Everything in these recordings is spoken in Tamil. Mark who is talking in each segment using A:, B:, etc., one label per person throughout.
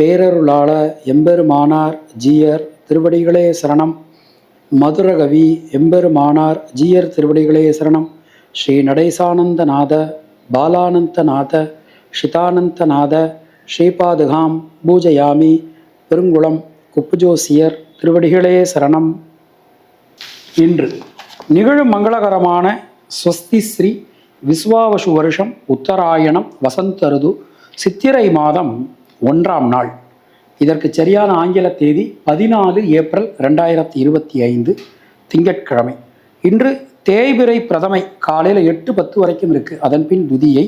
A: பேரருளாள எம்பெருமானார் ஜீயர் திருவடிகளே சரணம். மதுரகவி எம்பெருமானார் ஜீயர் திருவடிகளே சரணம். ஸ்ரீ நடேசானந்தநாத பாலானந்தநாத ஷிதானந்தநாத ஸ்ரீபாதுகாம் பூஜயாமி பெருங்குளம் குப்புஜோசியர் திருவடிகளே சரணம். இன்று நிகழும் மங்களகரமான ஸ்வஸ்தி ஸ்ரீ விஸ்வாவசு வருஷம் உத்தராயணம் வசந்தருது சித்திரை மாதம் ஒன்றாம் நாள். இதற்கு சரியான ஆங்கில தேதி பதினாலு ஏப்ரல் ரெண்டாயிரத்தி இருபத்தி ஐந்து திங்கட்கிழமை. இன்று தேய்பிரை பிரதமை காலையில் எட்டு பத்து வரைக்கும் இருக்குது அதன் பின் துதியை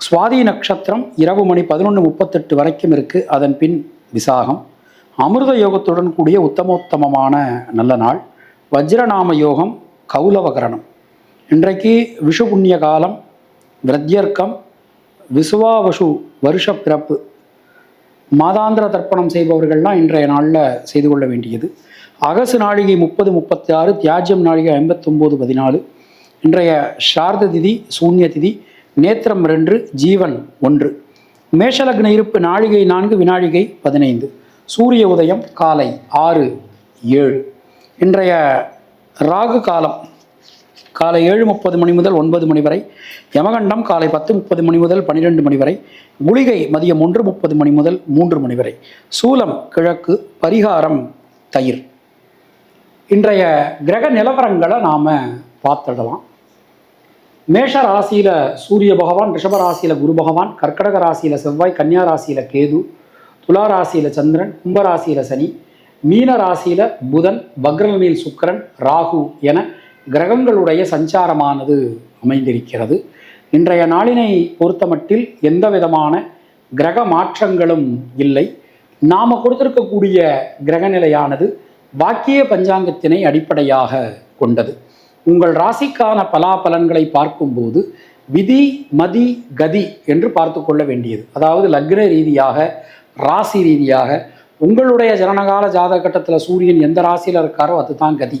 A: சுவாதி நட்சத்திரம் இரவு மணி பதினொன்று முப்பத்தெட்டு வரைக்கும் இருக்குது அதன் பின் விசாகம். அமிர்த யோகத்துடன் கூடிய உத்தமோத்தமமான நல்ல நாள். வஜ்ரநாம யோகம் கௌலவகரணம் இன்றைக்கு விஷுபுண்ணிய காலம் விரத்யர்க்கம் விசுவாவசு வருஷ பிறப்பு. மாதாந்திர தர்ப்பணம் செய்பவர்கள்லாம் இன்றைய நாளில் செய்து கொள்ள வேண்டியது. அகசு நாழிகை முப்பது முப்பத்தி ஆறு தியாஜம் நாழிகை ஐம்பத்தொம்போது பதினாலு. இன்றைய சார்த திதி சூன்ய திதி நேத்திரம் ரெண்டு ஜீவன் ஒன்று. மேஷலக்ன இருப்பு நாழிகை நான்கு வினாழிகை பதினைந்து. சூரிய உதயம் காலை ஆறு ஏழு. இன்றைய ராகு காலம் காலை ஏழு முப்பது மணி முதல் ஒன்பது மணி வரை யமகண்டம் காலை பத்து முப்பது மணி முதல் பன்னிரெண்டு மணி வரை குளிகை மதியம் ஒன்று முப்பது மணி முதல் மூன்று மணி வரை. சூலம் கிழக்கு பரிகாரம் தயிர். இன்றைய கிரக நிலவரங்களை நாம் பார்த்துடலாம். மேஷ ராசியில் சூரிய பகவான் ரிஷப ராசியில் குரு பகவான் கர்க்கடக ராசியில் செவ்வாய் கன்னியா ராசியில் கேது துலா ராசியில் சந்திரன் கும்ப ராசியில் சனி மீன ராசியில் புதன் வக்ரனில் சுக்கிரன் ராகு என கிரகங்களுடைய சஞ்சாரமானது அமைந்திருக்கிறது. இன்றைய நாளினை பொறுத்தமட்டில் எந்த விதமான கிரக மாற்றங்களும் இல்லை. நாம் கொடுத்திருக்கக்கூடிய கிரகநிலையானது வாக்கிய பஞ்சாங்கத்தினை அடிப்படையாக கொண்டது. உங்கள் ராசிக்கான பலாபலன்களை பார்க்கும்போது விதி மதி கதி என்று பார்த்து கொள்ள வேண்டியது. அதாவது லக்ன ரீதியாக ராசி ரீதியாக உங்களுடைய ஜனனகால ஜாதக கட்டத்தில் சூரியன் எந்த ராசியில் இருக்காரோ அதுதான் கதி.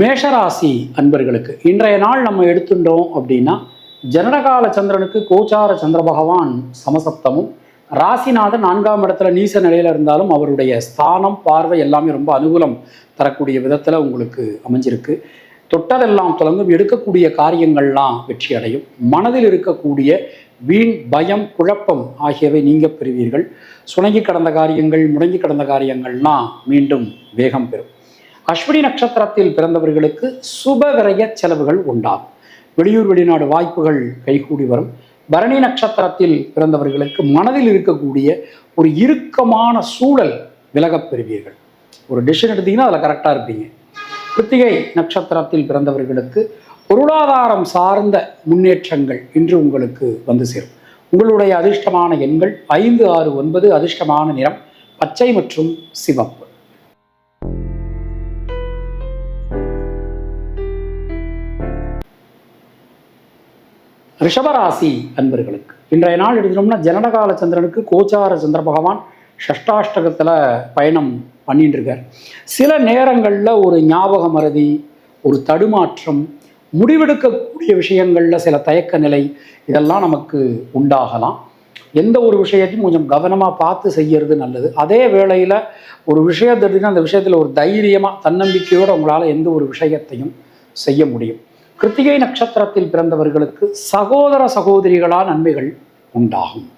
A: மேஷராசி அன்பர்களுக்கு இன்றைய நாள் நம்ம எடுத்துட்டோம் அப்படின்னா ஜனனகால சந்திரனுக்கு கோச்சார சந்திர பகவான் சமசப்தமும் ராசிநாதன் நான்காம் இடத்துல நீச நிலையில் இருந்தாலும் அவருடைய ஸ்தானம் பார்வை எல்லாமே ரொம்ப அனுகூலம் தரக்கூடிய விதத்தில் உங்களுக்கு அமைஞ்சிருக்கு. தொட்டதெல்லாம் தொடங்கும் எடுக்கக்கூடிய காரியங்கள்லாம் வெற்றி அடையும். மனதில் இருக்கக்கூடிய வீண் பயம் குழப்பம் ஆகியவை நீங்க பெறுவீர்கள். சுணங்கி கடந்த காரியங்கள் முடங்கி கடந்த காரியங்கள்லாம் மீண்டும் வேகம் பெறும். அஸ்வினி நட்சத்திரத்தில் பிறந்தவர்களுக்கு சுப விரய செலவுகள் உண்டாகும். வெளியூர் வெளிநாடு வாய்ப்புகள் கைகூடி வரும். பரணி நட்சத்திரத்தில் பிறந்தவர்களுக்கு மனதில் இருக்கக்கூடிய ஒரு இறுக்கமான சூழல் விலகப் பெறுவீர்கள். ஒரு டிசிஷன் எடுத்தீங்கன்னா அதில் கரெக்டாக இருப்பீங்க. கிருத்திகை நட்சத்திரத்தில் பிறந்தவர்களுக்கு பொருளாதாரம் சார்ந்த முன்னேற்றங்கள் இன்று உங்களுக்கு வந்து சேரும். உங்களுடைய அதிர்ஷ்டமான எண்கள் ஐந்து ஆறு ஒன்பது அதிர்ஷ்டமான நிறம் பச்சை மற்றும் சிவப்பு. ரிஷபராசி அன்பர்களுக்கு. இன்றைய நாள் எடுத்துட்டோம்னா ஜனனகால சந்திரனுக்கு கோச்சார சந்திர பகவான் ஷஷ்டாஷ்டகத்தில் பயணம் பண்ணிட்டு இருக்கார் சில நேரங்களில் ஒரு ஞாபக மறதி ஒரு தடுமாற்றம் முடிவெடுக்கக்கூடிய விஷயங்களில் சில தயக்க நிலை இதெல்லாம் நமக்கு உண்டாகலாம். எந்த ஒரு விஷயத்தையும் கொஞ்சம் கவனமாக பார்த்து செய்யறது நல்லது. அதே வேளையில் ஒரு விஷயத்தை அந்த விஷயத்தில் ஒரு தைரியமாக தன்னம்பிக்கையோடு உங்களால் எந்த ஒரு விஷயத்தையும் செய்ய முடியும். கிருத்திகை நட்சத்திரத்தில் பிறந்தவர்களுக்கு சகோதர சகோதரிகளால் நன்மைகள் உண்டாகும்.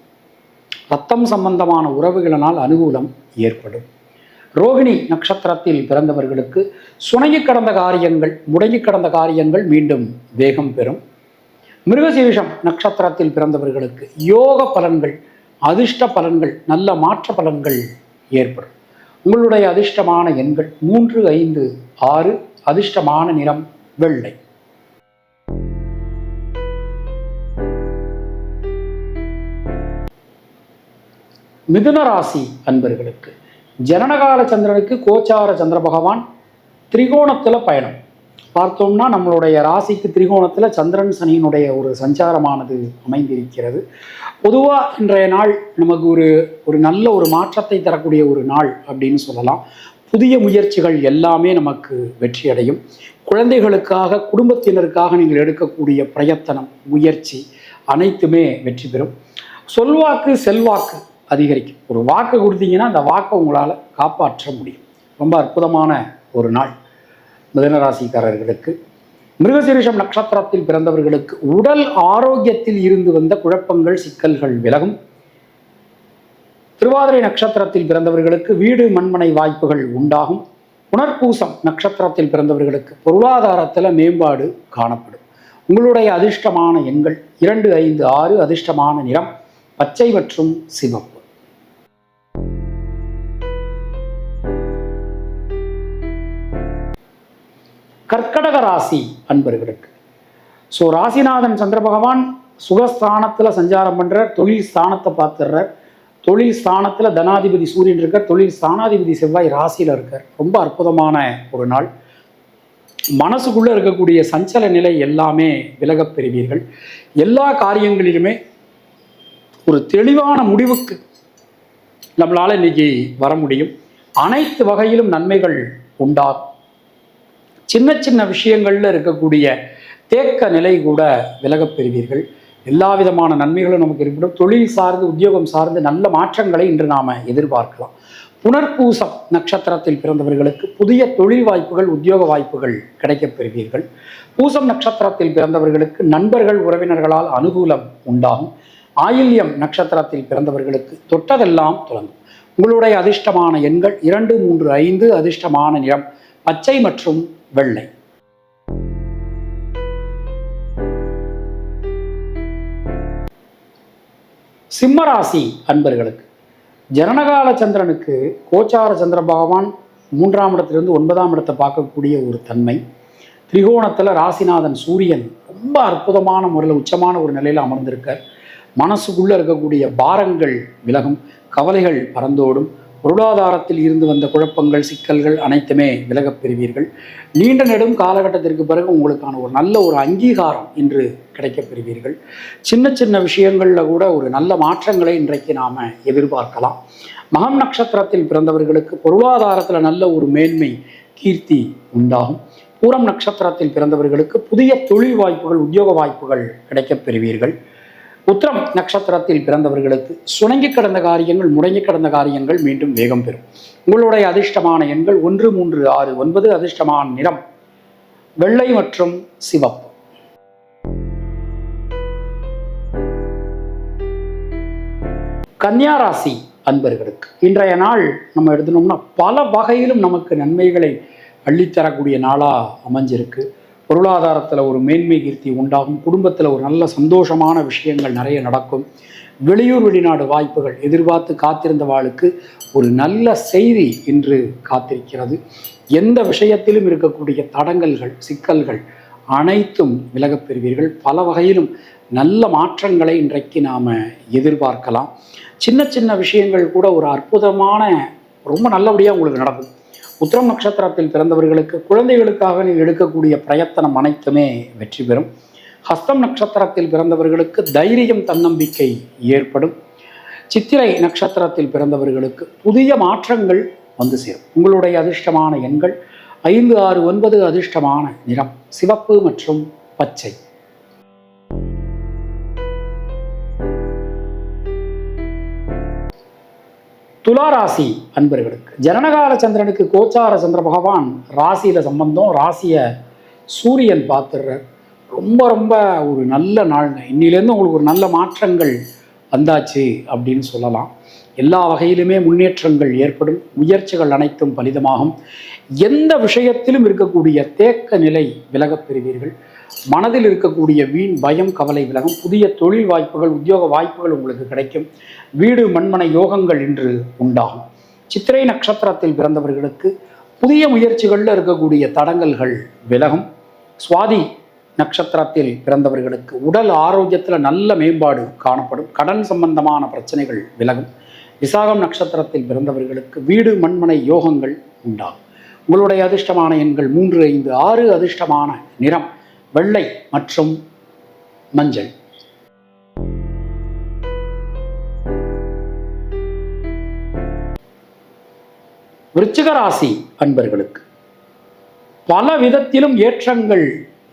A: ரத்தம் சம்பந்தமான உறவுகளினால் அனுகூலம் ஏற்படும். ரோகிணி நட்சத்திரத்தில் பிறந்தவர்களுக்கு சுணங்கி கடந்த காரியங்கள் முடங்கி கடந்த காரியங்கள் மீண்டும் வேகம் பெறும். மிருகசீஷம் நட்சத்திரத்தில் பிறந்தவர்களுக்கு யோக பலன்கள் அதிர்ஷ்ட பலன்கள் நல்ல மாற்ற பலன்கள் ஏற்படும். உங்களுடைய அதிர்ஷ்டமான எண்கள் மூன்று ஐந்து ஆறு அதிர்ஷ்டமான நிறம் வெள்ளை. மிதுன ராசி அன்பர்களுக்கு ஜனனகால சந்திரனுக்கு கோச்சார சந்திர பகவான் திரிகோணத்தில் பயணம். பார்த்தோம்னா நம்மளுடைய ராசிக்கு திரிகோணத்தில் சந்திரன் சனியினுடைய ஒரு சஞ்சாரமானது அமைந்திருக்கிறது. பொதுவாக இன்றைய நாள் நமக்கு ஒரு ஒரு நல்ல ஒரு மாற்றத்தை தரக்கூடிய ஒரு நாள் அப்படின்னு சொல்லலாம். புதிய முயற்சிகள் எல்லாமே நமக்கு வெற்றியடையும். குழந்தைகளுக்காக குடும்பத்தினருக்காக நீங்கள் எடுக்கக்கூடிய பிரயத்தனம் முயற்சி அனைத்துமே வெற்றி பெறும். சொல்வாக்கு செல்வாக்கு அதிகரிக்கும். ஒரு வாக்கு கொடுத்தீங்கன்னா அந்த வாக்கை உங்களால் காப்பாற்ற முடியும். ரொம்ப அற்புதமான ஒரு நாள். மிதனராசிக்காரர்களுக்கு. மிருகசீரிஷம் நட்சத்திரத்தில் பிறந்தவர்களுக்கு உடல் ஆரோக்கியத்தில் இருந்து வந்த குழப்பங்கள் சிக்கல்கள் விலகும். திருவாதிரை நட்சத்திரத்தில் பிறந்தவர்களுக்கு வீடு மண்மனை வாய்ப்புகள் உண்டாகும். புனர்பூசம் நட்சத்திரத்தில் பிறந்தவர்களுக்கு பொருளாதாரத்தில் மேம்பாடு காணப்படும். உங்களுடைய அதிர்ஷ்டமான எண்கள் இரண்டு ஐந்து ஆறு அதிர்ஷ்டமான நிறம் பச்சை மற்றும் சிவம் ராசி அன்பர்களுக்கு. ஸோ ராசிநாதன் சந்திர பகவான் சுகஸ்தானத்தில் சஞ்சாரம் பண்ணுறார் தொழில் ஸ்தானத்தை பார்த்துடுறார் தொழில் ஸ்தானத்தில் தனாதிபதி சூரியன் இருக்கார் தொழில் ஸ்தானாதிபதி செவ்வாய் ராசியில் இருக்கார். ரொம்ப அற்புதமான ஒரு நாள். மனசுக்குள்ளே இருக்கக்கூடிய சஞ்சல நிலை எல்லாமே விலகப் பெறுவீர்கள். எல்லா காரியங்களிலுமே ஒரு தெளிவான முடிவுக்கு நம்மளால் இன்னைக்கு வர முடியும். அனைத்து வகையிலும் நன்மைகள் உண்டாகும். சின்ன சின்ன விஷயங்களில் இருக்கக்கூடிய தேக்க நிலை கூட விலகப் பெறுவீர்கள். எல்லா விதமான நன்மைகளும் நமக்கு ஏற்படும் தொழில் சார்ந்து உத்தியோகம் சார்ந்து நல்ல மாற்றங்களை இன்று நாம் எதிர்பார்க்கலாம். புனர்பூசம் நட்சத்திரத்தில் பிறந்தவர்களுக்கு புதிய தொழில் வாய்ப்புகள் உத்தியோக வாய்ப்புகள் கிடைக்கப் பெறுவீர்கள். பூசம் நட்சத்திரத்தில் பிறந்தவர்களுக்கு நண்பர்கள் உறவினர்களால் அனுகூலம் உண்டாகும். ஆயில்யம் நட்சத்திரத்தில் பிறந்தவர்களுக்கு தொட்டதெல்லாம் தொடங்கும் உங்களுடைய அதிர்ஷ்டமான எண்கள் இரண்டு மூன்று ஐந்து அதிர்ஷ்டமான நிறம் பச்சை மற்றும் வெள்ளை. சிம்மராசி அன்பர்களுக்கு ஜனனகால சந்திரனுக்கு கோச்சார சந்திர பகவான் மூன்றாம் இடத்திலிருந்து ஒன்பதாம் இடத்தை பார்க்கக்கூடிய ஒரு தன்மை. திரிகோணத்தில் ராசிநாதன் சூரியன் ரொம்ப அற்புதமான முறையில் உச்சமான ஒரு நிலையில் அமர்ந்திருக்கார். மனசுக்குள்ளே இருக்கக்கூடிய பாரங்கள் விலகும் கவலைகள் பறந்தோடும் பொருளாதாரத்தில் இருந்து வந்த குழப்பங்கள் சிக்கல்கள் அனைத்துமே விலகப் பெறுவீர்கள். நீண்ட நெடும் காலகட்டத்திற்கு பிறகு உங்களுக்கான ஒரு நல்ல ஒரு அங்கீகாரம் இன்று கிடைக்கப் பெறுவீர்கள். சின்ன சின்ன விஷயங்களில் கூட ஒரு நல்ல மாற்றங்களை இன்றைக்கு நாம் எதிர்பார்க்கலாம். மகம் நட்சத்திரத்தில் பிறந்தவர்களுக்கு பொருளாதாரத்தில் நல்ல ஒரு மேன்மை கீர்த்தி உண்டாகும். பூரம் நட்சத்திரத்தில் பிறந்தவர்களுக்கு புதிய தொழில் வாய்ப்புகள் உத்தியோக வாய்ப்புகள் கிடைக்கப் பெறுவீர்கள். உத்திரம் நட்சத்திரத்தில் பிறந்தவர்களுக்கு சுணங்கி கடந்த காரியங்கள் முடங்கி கடந்த காரியங்கள் மீண்டும் வேகம் பெறும். உங்களுடைய அதிர்ஷ்டமான எண்கள் ஒன்று மூன்று ஆறு ஒன்பது அதிர்ஷ்டமான நிறம் வெள்ளை மற்றும் சிவப்பு. கன்னியாராசி அன்பர்களுக்கு இன்றைய நாள் நம்ம எடுத்துனோம்னா பல வகையிலும் நமக்கு நன்மைகளை அள்ளித்தரக்கூடிய நாளாக அமைஞ்சிருக்கு. பொருளாதாரத்தில் ஒரு மேன்மை கீர்த்தி உண்டாகும். குடும்பத்தில் ஒரு நல்ல சந்தோஷமான விஷயங்கள் நிறைய நடக்கும். வெளியூர் வெளிநாடு வாய்ப்புகள் எதிர்பார்த்து காத்திருந்த வாளுக்கு ஒரு நல்ல செய்தி இன்று காத்திருக்கிறது. எந்த விஷயத்திலும் இருக்கக்கூடிய தடங்கல்கள் சிக்கல்கள் அனைத்தும் விலகப் பெறுவீர்கள். பல வகையிலும் நல்ல மாற்றங்களை இன்றைக்கு நாம் எதிர்பார்க்கலாம். சின்ன சின்ன விஷயங்கள் கூட ஒரு அற்புதமான ரொம்ப நல்லபடியாக உங்களுக்கு நடக்கும். உத்திரம் நட்சத்திரத்தில் பிறந்தவர்களுக்கு குழந்தைகளுக்காக நீங்கள் எடுக்கக்கூடிய பிரயத்தனம் அனைத்துமே வெற்றி பெறும். ஹஸ்தம் நட்சத்திரத்தில் பிறந்தவர்களுக்கு தைரியம் தன்னம்பிக்கை ஏற்படும். சித்திரை நட்சத்திரத்தில் பிறந்தவர்களுக்கு புதிய மாற்றங்கள் வந்து சேரும். உங்களுடைய அதிர்ஷ்டமான எண்கள் ஐந்து ஆறு ஒன்பது அதிர்ஷ்டமான நிறம் சிவப்பு மற்றும் பச்சை. துளாராசி அன்பர்களுக்கு. ஜனனகால சந்திரனுக்கு கோச்சார சந்திர பகவான் ராசியில சம்பந்தம். ராசியை சூரியன் பார்த்துடுறார். ரொம்ப ரொம்ப ஒரு நல்ல நாளுங்க. இன்னிலேருந்து உங்களுக்கு ஒரு நல்ல மாற்றங்கள் வந்தாச்சு அப்படின்னு சொல்லலாம். எல்லா வகையிலுமே முன்னேற்றங்கள் ஏற்படும். முயற்சிகள் அனைத்தும் பலிதமாகும். எந்த விஷயத்திலும் இருக்கக்கூடிய தேக்க நிலை விலகப் பெறுவீர்கள். மனதில் இருக்கக்கூடிய வீண் பயம் கவலை விலகும் புதிய தொழில் வாய்ப்புகள் உத்தியோக வாய்ப்புகள் உங்களுக்கு கிடைக்கும். வீடு மண்மனை யோகங்கள் இன்று உண்டாகும். சித்திரை நட்சத்திரத்தில் பிறந்தவர்களுக்கு புதிய முயற்சிகளில் இருக்கக்கூடிய தடங்கல்கள் விலகும். சுவாதி நட்சத்திரத்தில் பிறந்தவர்களுக்கு உடல் ஆரோக்கியத்தில் நல்ல மேம்பாடு காணப்படும். கடன் சம்பந்தமான பிரச்சனைகள் விலகும். விசாகம் நட்சத்திரத்தில் பிறந்தவர்களுக்கு வீடு மண்மனை யோகங்கள் உண்டாகும். உங்களுடைய அதிர்ஷ்டமான எண்கள் மூன்று ஐந்து ஆறு அதிர்ஷ்டமான நிறம். வெள்ளை மற்றும் மஞ்சள். விருச்சிகராசி அன்பர்களுக்கு பல விதத்திலும் ஏற்றங்கள்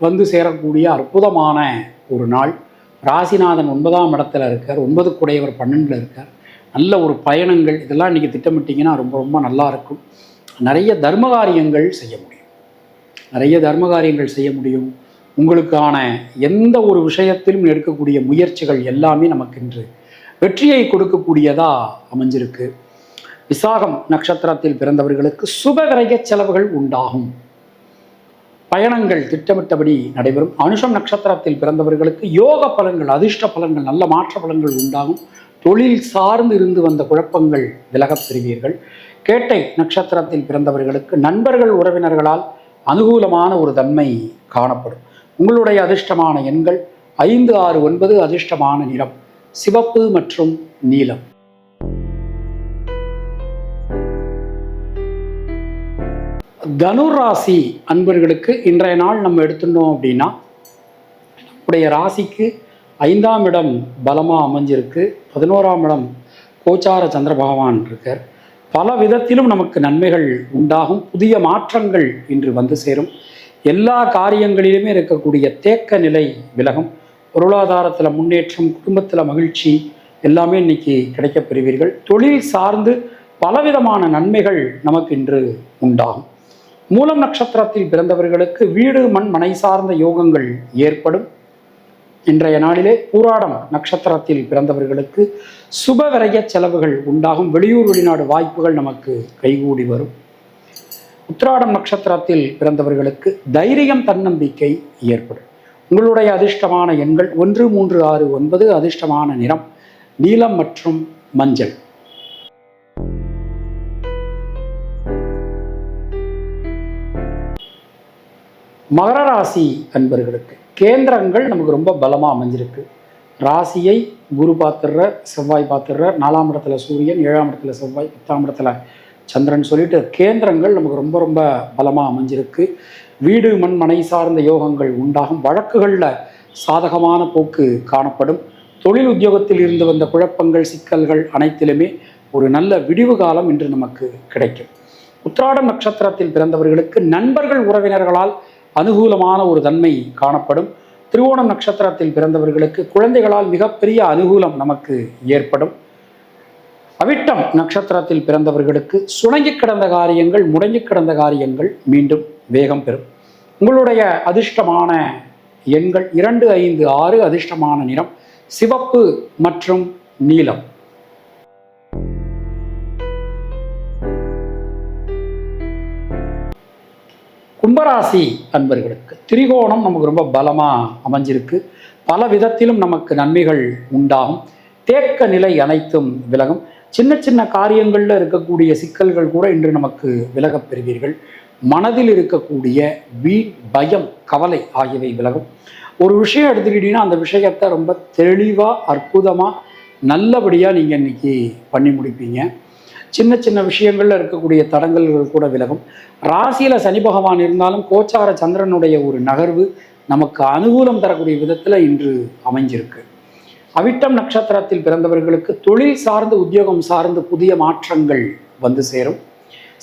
A: வந்து சேரக்கூடிய அற்புதமான ஒரு நாள். ராசிநாதன் ஒன்பதாம் இடத்துல இருக்கார் ஒன்பது குடையவர் பன்னெண்டில் இருக்கார். நல்ல ஒரு பயணங்கள் இதெல்லாம் இன்றைக்கி திட்டமிட்டிங்கன்னா ரொம்ப ரொம்ப நல்லா இருக்கும். நிறைய தர்ம காரியங்கள் செய்ய முடியும். நிறைய தர்ம காரியங்கள் செய்ய முடியும். உங்களுக்கான எந்த ஒரு விஷயத்திலும் எடுக்கக்கூடிய முயற்சிகள் எல்லாமே நமக்கு இன்று வெற்றியை கொடுக்கக்கூடியதாக அமைஞ்சிருக்கு. விசாகம் நட்சத்திரத்தில் பிறந்தவர்களுக்கு சுபகிரக செலவுகள் உண்டாகும். பயணங்கள் திட்டமிட்டபடி நடைபெறும். அனுஷம் நட்சத்திரத்தில் பிறந்தவர்களுக்கு யோக பலன்கள் அதிர்ஷ்ட பலன்கள் நல்ல மாற்ற பலன்கள் உண்டாகும். தொழில் சார்ந்து இருந்து வந்த குழப்பங்கள் விலகப் பெறுவீர்கள். கேட்டை நட்சத்திரத்தில் பிறந்தவர்களுக்கு நண்பர்கள் உறவினர்களால் அனுகூலமான ஒரு தன்மை காணப்படும். உங்களுடைய அதிர்ஷ்டமான எண்கள் ஐந்து ஆறு ஒன்பது அதிர்ஷ்டமான நிறம் சிவப்பு மற்றும் நீலம். தனுர் ராசி அன்பர்களுக்கு இன்றைய நாள் நம்ம எடுத்துட்டோம் அப்படின்னா நம்முடைய ராசிக்கு ஐந்தாம் இடம் பலமாக அமைஞ்சிருக்கு பதினோராம் இடம் கோச்சார சந்திர பகவான் இருக்கார். பல விதத்திலும் நமக்கு நன்மைகள் உண்டாகும் புதிய மாற்றங்கள் இன்று வந்து சேரும். எல்லா காரியங்களிலுமே இருக்கக்கூடிய தேக்க நிலை விலகும். பொருளாதாரத்தில் முன்னேற்றம் குடும்பத்தில் மகிழ்ச்சி எல்லாமே இன்னைக்கு கிடைக்கப் பெறுவீர்கள். தொழில் சார்ந்து பலவிதமான நன்மைகள் நமக்கு இன்று உண்டாகும். மூலம் நட்சத்திரத்தில் பிறந்தவர்களுக்கு வீடு மண் மனை சார்ந்த யோகங்கள் ஏற்படும். இன்றைய நாளிலே பூராடம் நட்சத்திரத்தில் பிறந்தவர்களுக்கு சுபவிரய செலவுகள் உண்டாகும். வெளியூர் வெளிநாடு வாய்ப்புகள் நமக்கு கைகூடி வரும். உத்திராடம் நட்சத்திரத்தில் பிறந்தவர்களுக்கு தைரியம் தன்னம்பிக்கை ஏற்படும். உங்களுடைய அதிர்ஷ்டமான எண்கள் ஒன்று மூன்று ஆறு ஒன்பது அதிர்ஷ்டமான நிறம் நீலம் மற்றும் மஞ்சள். மகர ராசி அன்பர்களுக்கு கேந்திரங்கள் நமக்கு ரொம்ப பலமாக அமைஞ்சிருக்கு. ராசியை குரு பார்த்துடுற செவ்வாய் பார்த்துடுற நாலாம் இடத்துல சூரியன் ஏழாம் இடத்துல செவ்வாய் பத்தாம் இடத்துல சந்திரன் சொல்லிட்டு கேந்திரங்கள் நமக்கு ரொம்ப ரொம்ப பலமாக அமைஞ்சிருக்கு. வீடு மண் மனை சார்ந்த யோகங்கள் உண்டாகும். வழக்குகளில் சாதகமான போக்கு காணப்படும். தொழில் உத்தியோகத்தில் இருந்து வந்த குழப்பங்கள் சிக்கல்கள் அனைத்திலுமே ஒரு நல்ல விடிவு காலம் இன்று நமக்கு கிடைக்கும். உத்ராடம் நட்சத்திரத்தில் பிறந்தவர்களுக்கு நண்பர்கள் உறவினர்களால் அனுகூலமான ஒரு தன்மை காணப்படும். திருவோணம் நட்சத்திரத்தில் பிறந்தவர்களுக்கு குழந்தைகளால் மிகப்பெரிய அனுகூலம் நமக்கு ஏற்படும். அவிட்டம் நட்சத்திரத்தில் பிறந்தவர்களுக்கு சுணங்கி கிடந்த காரியங்கள் முடங்கி கிடந்த காரியங்கள் மீண்டும் வேகம் பெறும். உங்களுடைய அதிர்ஷ்டமான எண்கள் இரண்டு ஐந்து ஆறு அதிர்ஷ்டமான நிறம் சிவப்பு மற்றும் நீலம். கும்பராசி அன்பர்களுக்கு திரிகோணம் நமக்கு ரொம்ப பலமாக அமைஞ்சிருக்கு. பல விதத்திலும் நமக்கு நன்மைகள் உண்டாகும். தேக்க நிலை அனைத்தும் விலகும். சின்ன சின்ன காரியங்களில் இருக்கக்கூடிய சிக்கல்கள் கூட இன்று நமக்கு விலகப் பெறுவீர்கள். மனதில் இருக்கக்கூடிய வீண் பயம் கவலை ஆகியவை விலகும். ஒரு விஷயம் எடுத்துக்கிட்டீங்கன்னா அந்த விஷயத்தை ரொம்ப தெளிவாக அற்புதமாக நல்லபடியாக நீங்கள் இன்னைக்கு பண்ணி முடிப்பீங்க. சின்ன சின்ன விஷயங்களில் இருக்கக்கூடிய தடங்கல்கள் கூட விலகும். ராசியில் சனி பகவான் இருந்தாலும் கோச்சார சந்திரனுடைய ஒரு நகர்வு நமக்கு அனுகூலம் தரக்கூடிய விதத்தில் இன்று அமைஞ்சிருக்கு. அவிட்டம் நட்சத்திரத்தில் பிறந்தவர்களுக்கு தொழில் சார்ந்து உத்தியோகம் சார்ந்து புதிய மாற்றங்கள் வந்து சேரும்.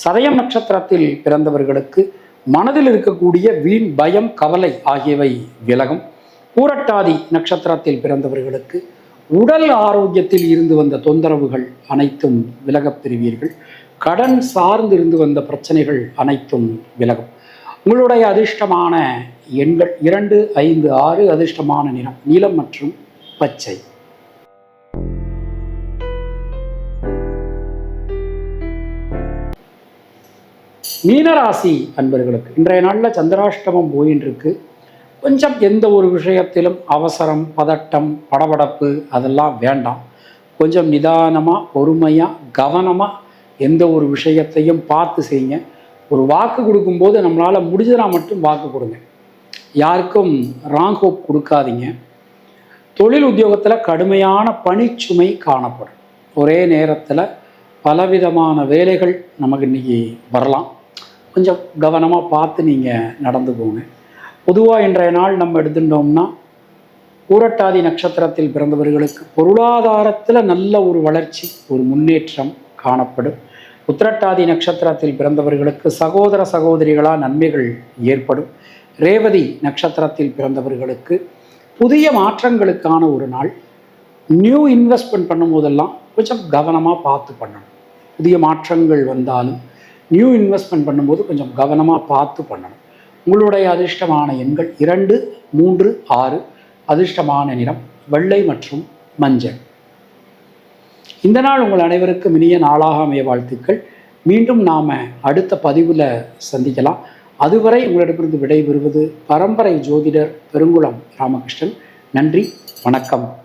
A: சதயம் நட்சத்திரத்தில் பிறந்தவர்களுக்கு மனதில் இருக்கக்கூடிய வீண் பயம் கவலை ஆகியவை விலகும். பூரட்டாதி நட்சத்திரத்தில் பிறந்தவர்களுக்கு உடல் ஆரோக்கியத்தில் இருந்து வந்த தொந்தரவுகள் அனைத்தும் விலகப் பெறுவீர்கள். கடன் சார்ந்து இருந்து வந்த பிரச்சனைகள் அனைத்தும் விலகும். உங்களுடைய அதிர்ஷ்டமான எண்கள் இரண்டு ஐந்து ஆறு அதிர்ஷ்டமான நிறம் நீலம் மற்றும் பச்சை மீனராசி அன்பர்களுக்கு இன்றைய நாளில் சந்திராஷ்டமம் போயின்றிருக்கு. கொஞ்சம் எந்த ஒரு விஷயத்திலும் அவசரம் பதட்டம் படபடப்பு அதெல்லாம் வேண்டாம். கொஞ்சம் நிதானமாக பொறுமையாக கவனமாக எந்த ஒரு விஷயத்தையும் பார்த்து செய்யுங்க. ஒரு வாக்கு கொடுக்கும்போது நம்மளால் முடிஞ்சதுனா மட்டும் வாக்கு கொடுங்க. யாருக்கும் ராங் ஹோப் கொடுக்காதீங்க. தொழில் உத்தியோகத்தில் கடுமையான பணிச்சுமை காணப்படும். ஒரே நேரத்தில் பலவிதமான வேலைகள் நமக்கு இன்றைக்கி வரலாம். கொஞ்சம் கவனமாக பார்த்து நீங்கள் நடந்து போங்க. பொதுவாக இன்றைய நாள் நம்ம எடுத்துட்டோம்னா பூரட்டாதி நட்சத்திரத்தில் பிறந்தவர்களுக்கு பொருளாதாரத்தில் நல்ல ஒரு வளர்ச்சி ஒரு முன்னேற்றம் காணப்படும். உத்திரட்டாதி நட்சத்திரத்தில் பிறந்தவர்களுக்கு சகோதர சகோதரிகளாக நன்மைகள் ஏற்படும். ரேவதி நட்சத்திரத்தில் பிறந்தவர்களுக்கு புதிய மாற்றங்களுக்கான ஒரு நாள். நியூ இன்வெஸ்ட்மெண்ட் பண்ணும்போதெல்லாம் கொஞ்சம் கவனமாக பார்த்து பண்ணணும். புதிய மாற்றங்கள் வந்தாலும் நியூ இன்வெஸ்ட்மெண்ட் பண்ணும்போது கொஞ்சம் கவனமாக பார்த்து பண்ணணும். உங்களுடைய அதிர்ஷ்டமான எண்கள் இரண்டு மூன்று ஆறு. அதிர்ஷ்டமான நிறம் வெள்ளை மற்றும் மஞ்சள். இந்த நாள் உங்கள் அனைவருக்கும் இனிய நாளாக அமைய வாழ்த்துக்கள். மீண்டும் நாம் அடுத்த பதிவில் சந்திக்கலாம். அதுவரை உங்களிடமிருந்து விடைபெறுவது பரம்பரை ஜோதிடர் பெருங்குளம் ராமகிருஷ்ணன். நன்றி வணக்கம்.